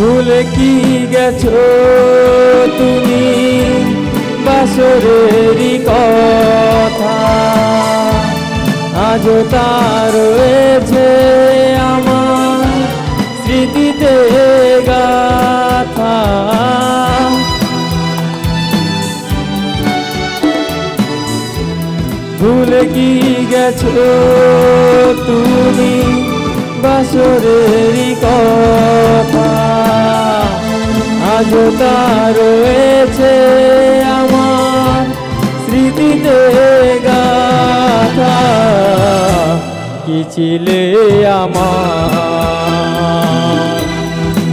ভুলে কি গেছো তুমি? বাসরেরই কথা। আজও তার রয়েছে আমার স্মৃতিতে গাথা। ভুলে কি গেছো তুমি? বাসরেরই কথা। আজও তা রয়েছে আমার স্মৃতিতে গাথা। কি ছিলে আমার?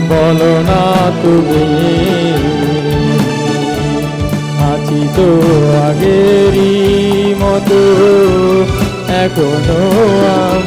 বলো না তুমি। আছি তো আগেরই মতো, এখনও আমি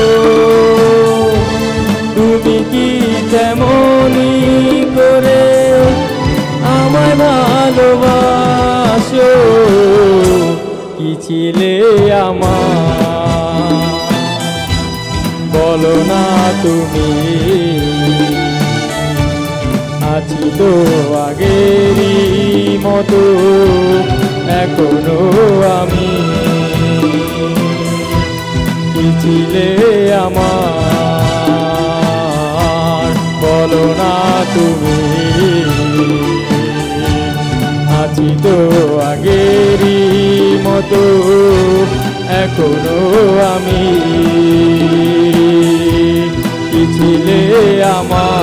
ছিলে আমার। বলো না তুমি, আছি তো আগেরই মতো, এখনও আমি। ছিলে আমার? বলো না তুমি। আছি তো আগেরই মতো, এখনও আমি। কি ছিলে আমার?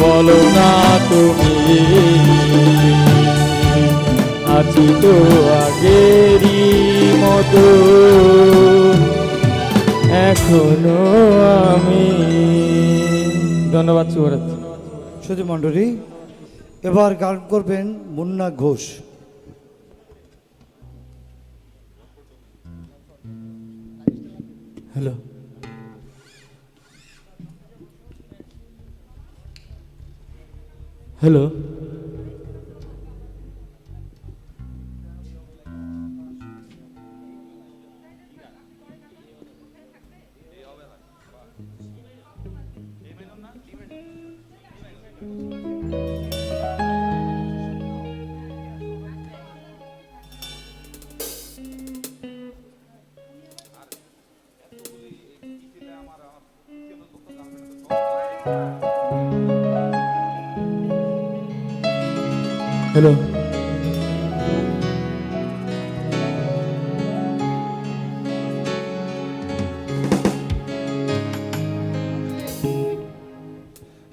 বলো না তুমি। আছি তো আগেরই মতো, এখনও আমি। ধন্যবাদ, শুভরাত্রি। সুধী মণ্ডলী এবার গান করবেন Munna Ghosh. Hello. Hello. Hello.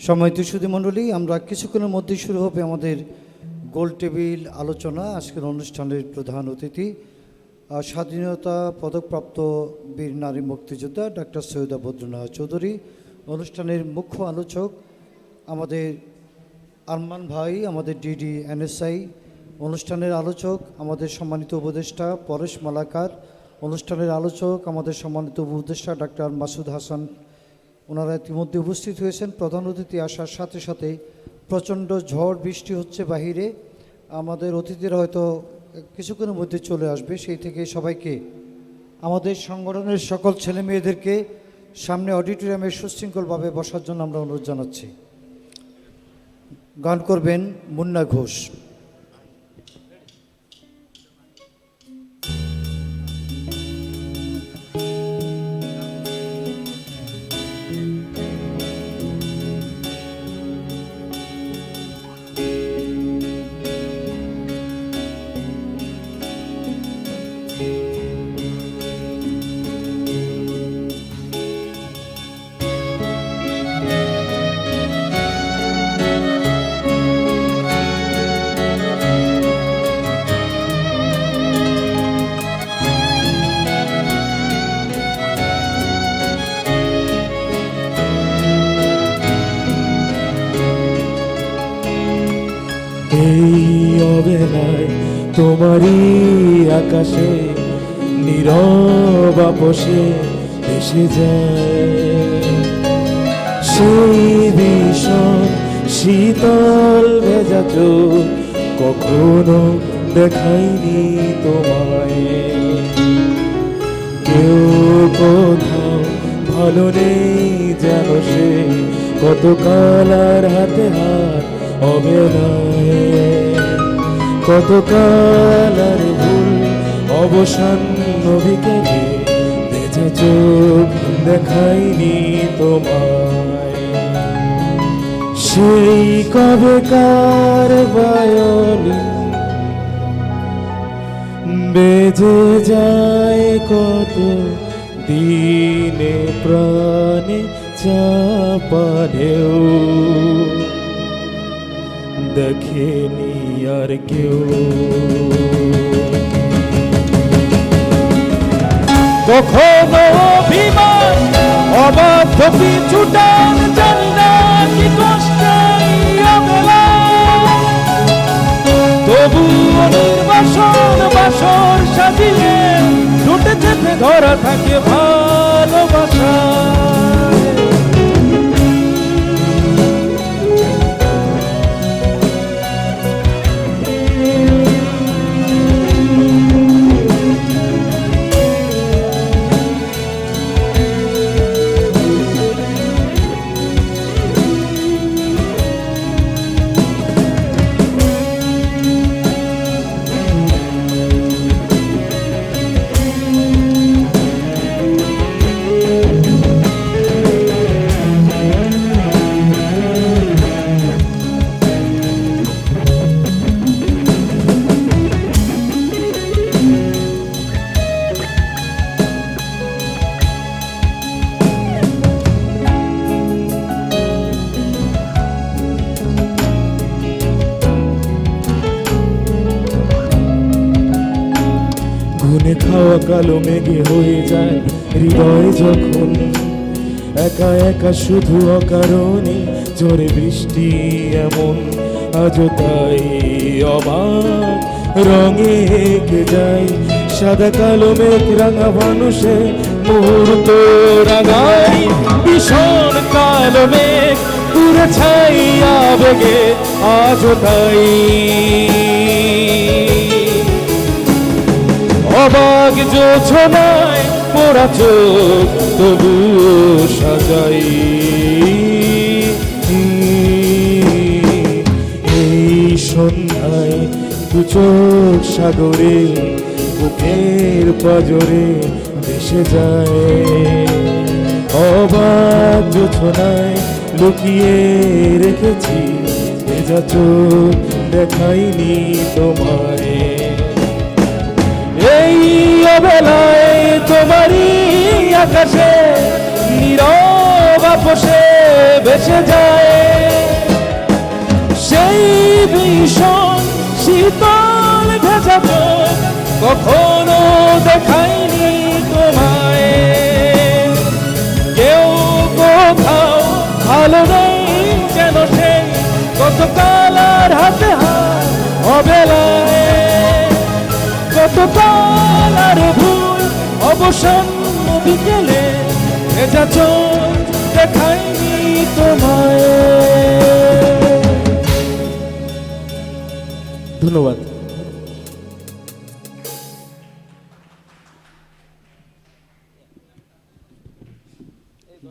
সময়ত সুধী মণ্ডলী, আমরা কিছুক্ষণের মধ্যে শুরু হবে আমাদের গোল টেবিল আলোচনা, আজকের অনুষ্ঠানের প্রধান অতিথি স্বাধীনতা পদকপ্রাপ্ত বীর নারী মুক্তিযোদ্ধা ডাক্তার সৈয়দা বদ্রনাথ চৌধুরী, অনুষ্ঠানের মুখ্য আলোচক আমাদের আরমান ভাই, আমাদের ডিডি এনএসআই অনুষ্ঠানের আলোচক, আমাদের সম্মানিত উপদেষ্টা পরেশ মালাকার, অনুষ্ঠানের আলোচক, আমাদের সম্মানিত উপদেষ্টা ডাক্তার মাসুদ হাসান। ওনারা ইতিমধ্যে উপস্থিত হয়েছেন। প্রধান অতিথি আসার সাথে সাথে প্রচণ্ড ঝড় বৃষ্টি হচ্ছে বাহিরে। আমাদের অতিথিরা হয়তো কিছুক্ষণের মধ্যে চলে আসবে, সেই থেকে সবাইকে আমাদের সংগঠনের সকল ছেলে মেয়েদেরকে সামনে অডিটোরিয়ামে সুশৃঙ্খলভাবে বসার জন্য আমরা অনুরোধ জানাচ্ছি। গান করবেন মুন্না ঘোষ। অবেলায় তোমারই আকাশে নীরব আপসে এসে যায়। সেই ভীষণ শীতল ভেজা চোখ কখনো দেখাইনি তোমায়। কেউ কোথাও ভালো নেই যেন সে কত কালার হাতে হাত অবেলায় কত কালার ভুল অবসান বিকেলে ভেজা চোখ দেখাইনি তোমায়? সেই কবেকার বায়লিন বেজে যায় কত দিনে প্রাণে চাপা ঢেউ? দেখেনি আর কেউ কখনো অভিমান অবাধ্য পিছুটান জানি কি কষ্টাই তবু নির্বাসন বাসর সাজিয়ে টুটে চেপে ধরা থাকে ভালোবাসা মেঘে হয়ে যায় হৃদয় যখন একা একা শুধু অকারণে জোরে বৃষ্টি এমন, আজও তাই অবাক। রঙে এঁকে যায় সাদা কালো মেঘ রাঙা মানুষে মুহূর্ত রাঙাই ভীষণ কালো মেঘ পুরে ছাই আবেগে, আজও তাই। অবাক যোছনায় পোড়া চোখ তবু সাজাই। এই সন্ধ্যায় দু চোখ সাগরে, বুকের পাজরে ভেসে যায়। অবাক যোছনায় লুকিয়ে রেখেছি ভেজা চোখ দেখাইনি তোমারে অবেলায় তোমারই আকাশে নীরব আপোষে বেঁচে যায়। সেই ভীষণ শীতল ভেজা চোখ কখনো অবসান বিকেলে ভেজা চোখ দেখায়নি তোমায়। ধন্যবাদ।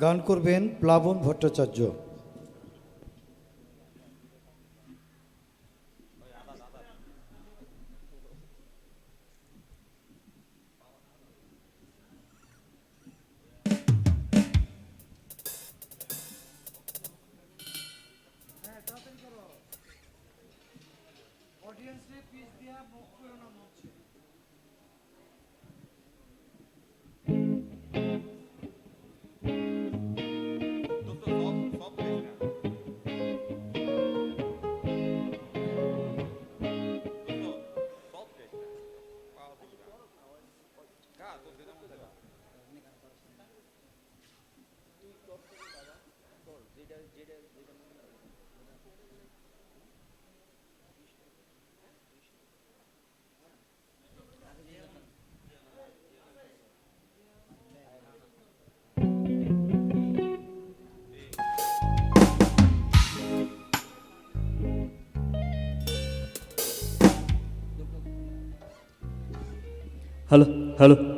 গান করবেন প্লাবন ভট্টাচার্য। Yeah. হ্যালো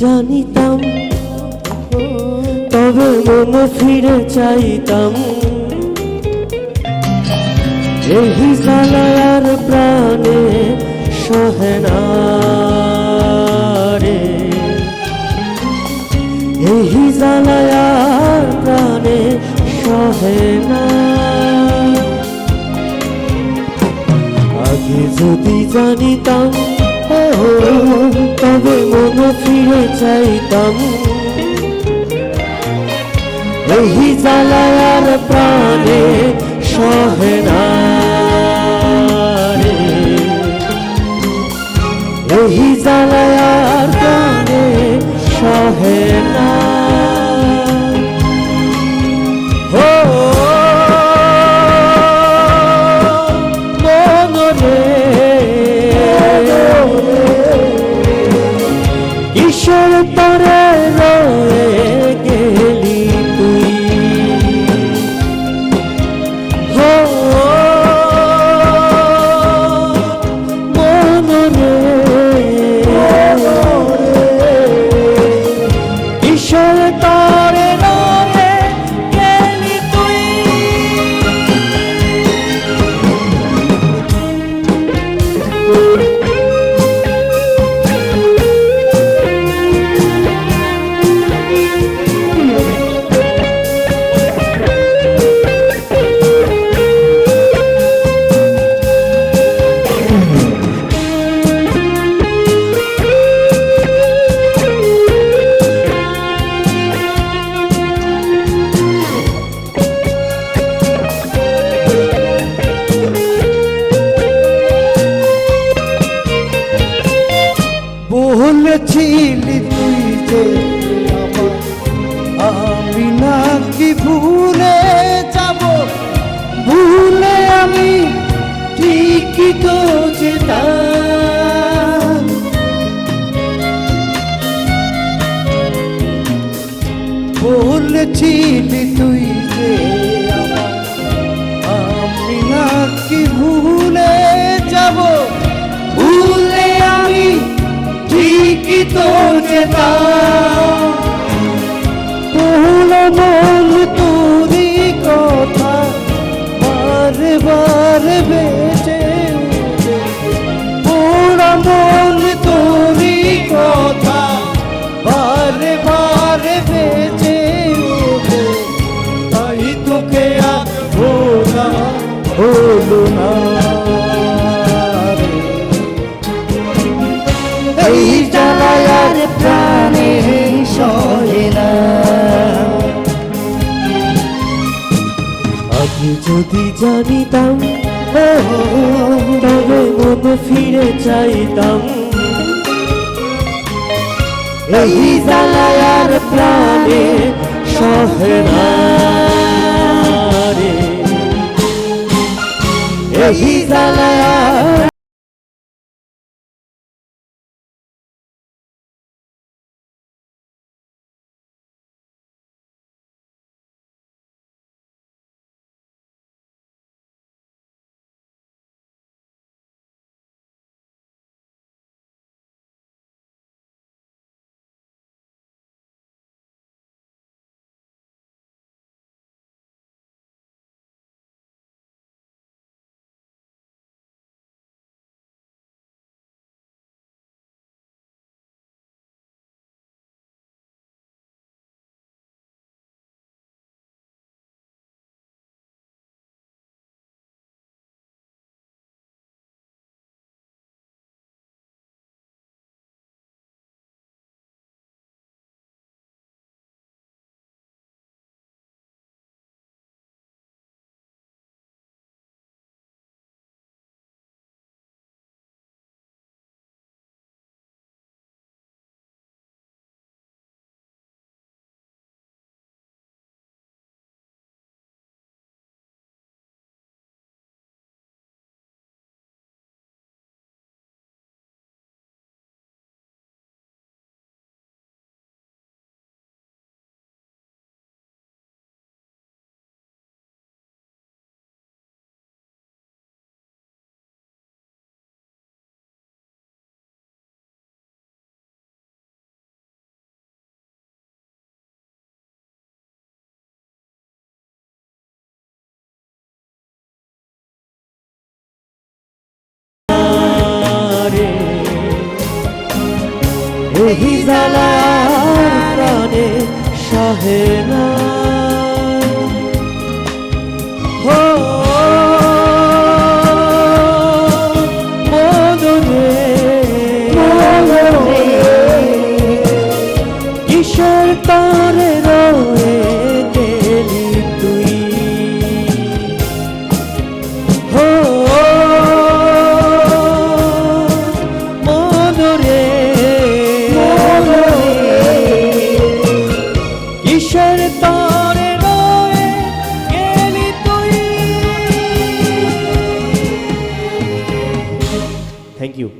জানিতাম, তবে মন ফিরে চাইতাম। এই জালায়ার প্রাণে সহে না রে। এই জালায়ার প্রাণে সহে না। আগে যদি জানিতাম তবে মন ফিরে চাইতাম। এই জ্বালায়ার প্রাণে সহেনা এই জ্বালায়ার প্রাণে সহে বলেছিলি তুই যে আমি নাকি ভুলে যাব ভুলে আমি ঠিকই তো যেতাম ভুল মন তোরি কথা বারে বারে বেঁচে যদি জানিতাম তবে মন ফিরে চাইতাম। এই জালায়ার প্রাণে সহনারে এই জালায়ার সহে না থ্যাংক ইউ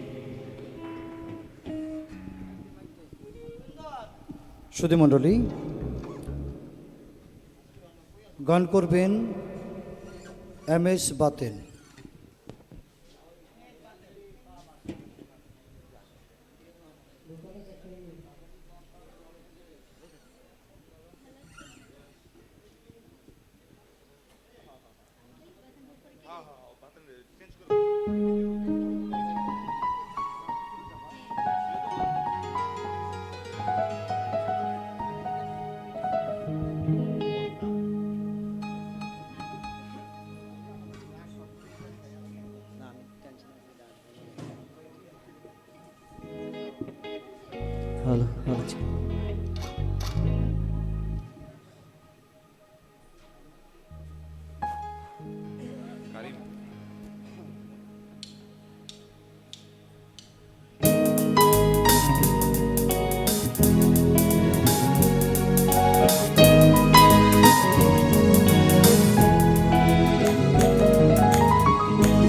সুধী মণ্ডলী গান করবেন এম এস বাতেন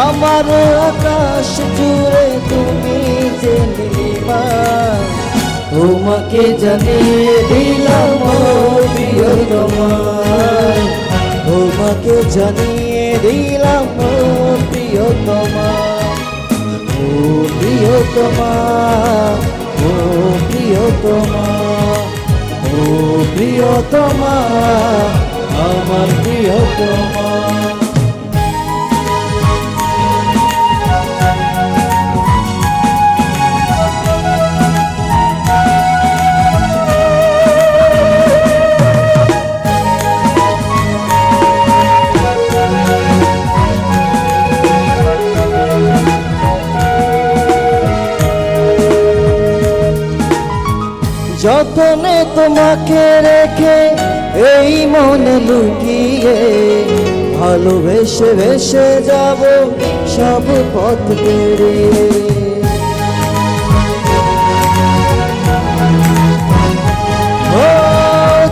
আমার আকাশ জুড়ে তুমি যে তোমাকে জানিয়ে দিলাম ও প্রিয়তমা তোমাকে জানিয়ে দিলাম প্রিয়তমা ও প্রিয়তমা ও প্রিয়তমা ও প্রিয়তমা আমার প্রিয়তমা তোমাকে রেখে এই মনে লুকিয়ে ভালোবেসে ভেসে যাব সব পথ পেরিয়ে।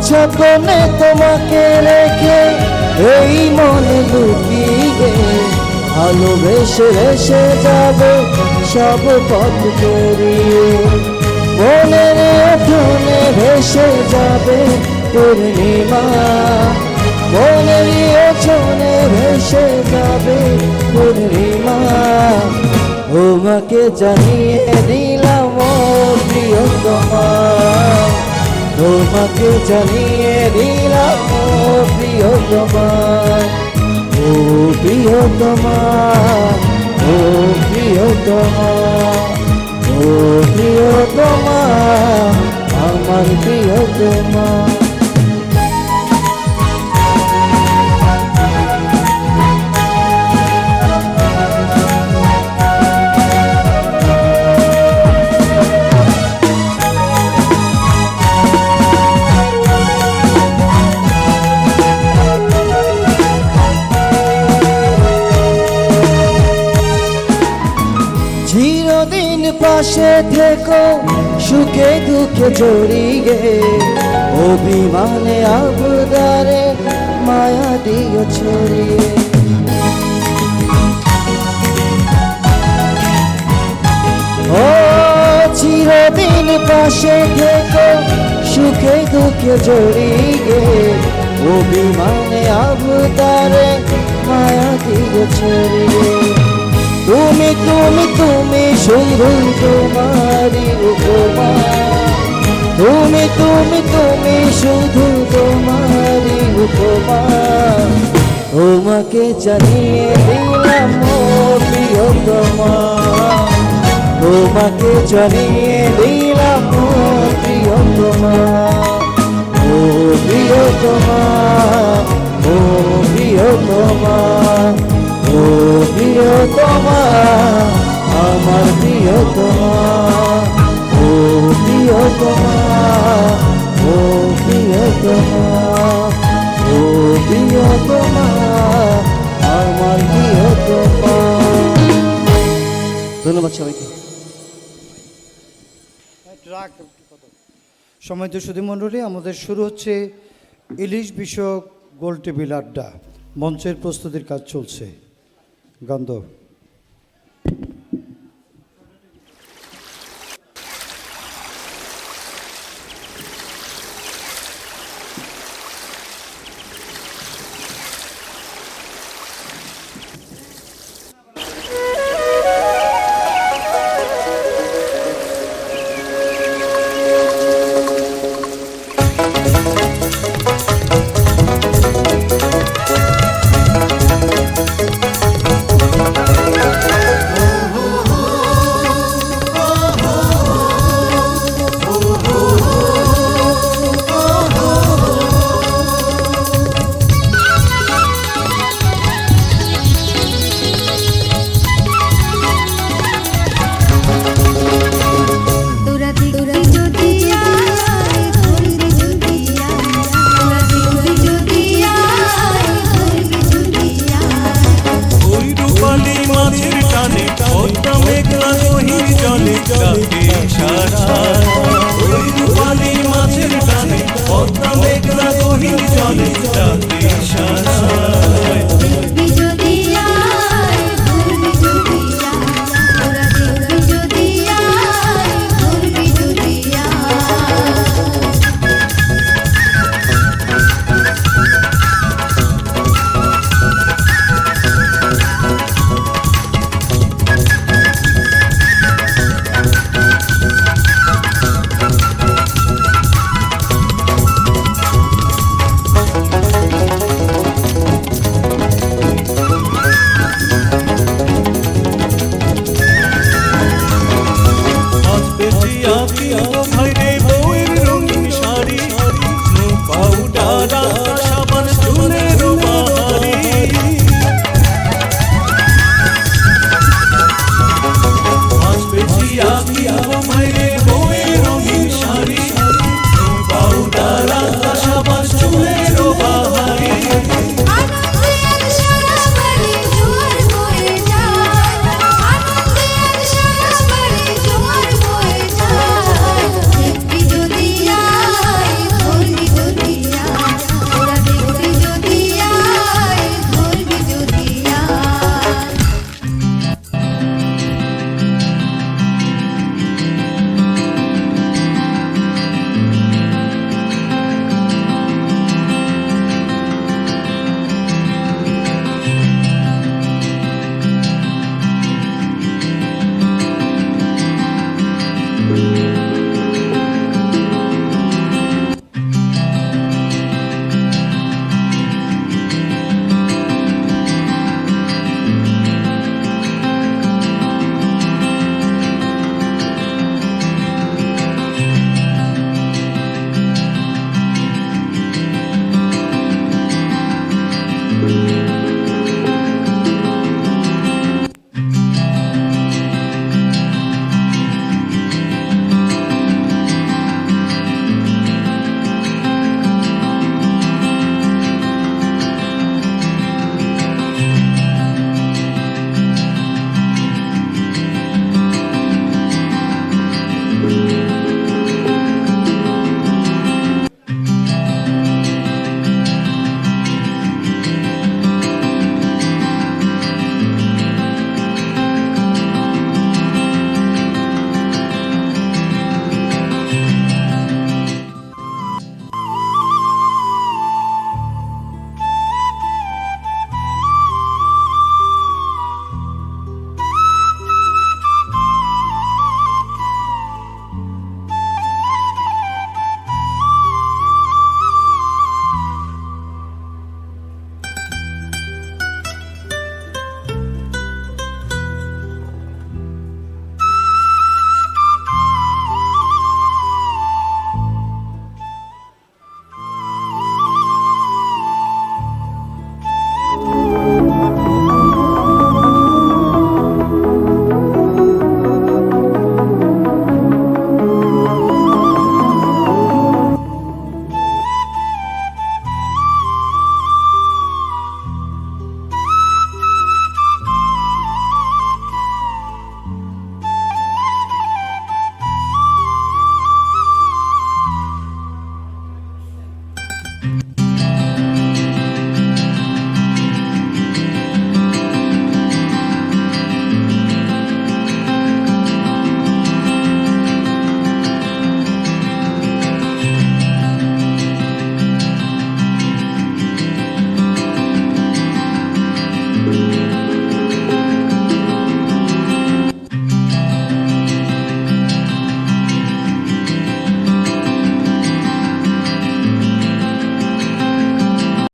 যতনে তোমাকে রেখে এই মনে লুকিয়ে ভালোবেসে ভেসে যাব সব পথ পেরিয়ে। মনের ওঠনে ভেসে যাবে পূর্ণিমা। মনের ওঠনে ভেসে যাবে পূর্ণিমা। তোমাকে জানিয়ে দিলাম, ও প্রিয়তমা। তোমাকে জানিয়ে দিলাম, ও প্রিয়তমা। ও প্রিয়তমা ও প্রিয়তমা। ও প্রিয়তমা আমার প্রিয়তমা থেকো, সুখে দুঃখে জড়িয়ে, অভিমানে আবদারে মায়া দিও ছড়িয়ে। ও চিরদিন পাশে থেকো, সুখে দুঃখে জড়িয়ে, অভিমানে আবদারে মায়া দিল ছড়িয়ে। তুমি তুমি তুমি শুধু তোমারই উপমা। তুমি তুমি তুমি শুধু তোমারই উপমা। তোমাকে জানিয়ে দিলাম প্রিয়তমা। তোমাকে জানিয়ে দিলাম প্রিয়তমা। ও প্রিয়তমা ও প্রিয়তমা। ও আমার ও ও ও আমার ধন্যবাদ সবাইকে। সময় তো সুধী মণ্ডলী, আমাদের শুরু হচ্ছে ইলিশ বিষয়ক গোল টেবিল আড্ডা। মঞ্চের প্রস্তুতির কাজ চলছে। গন্ধ তোরা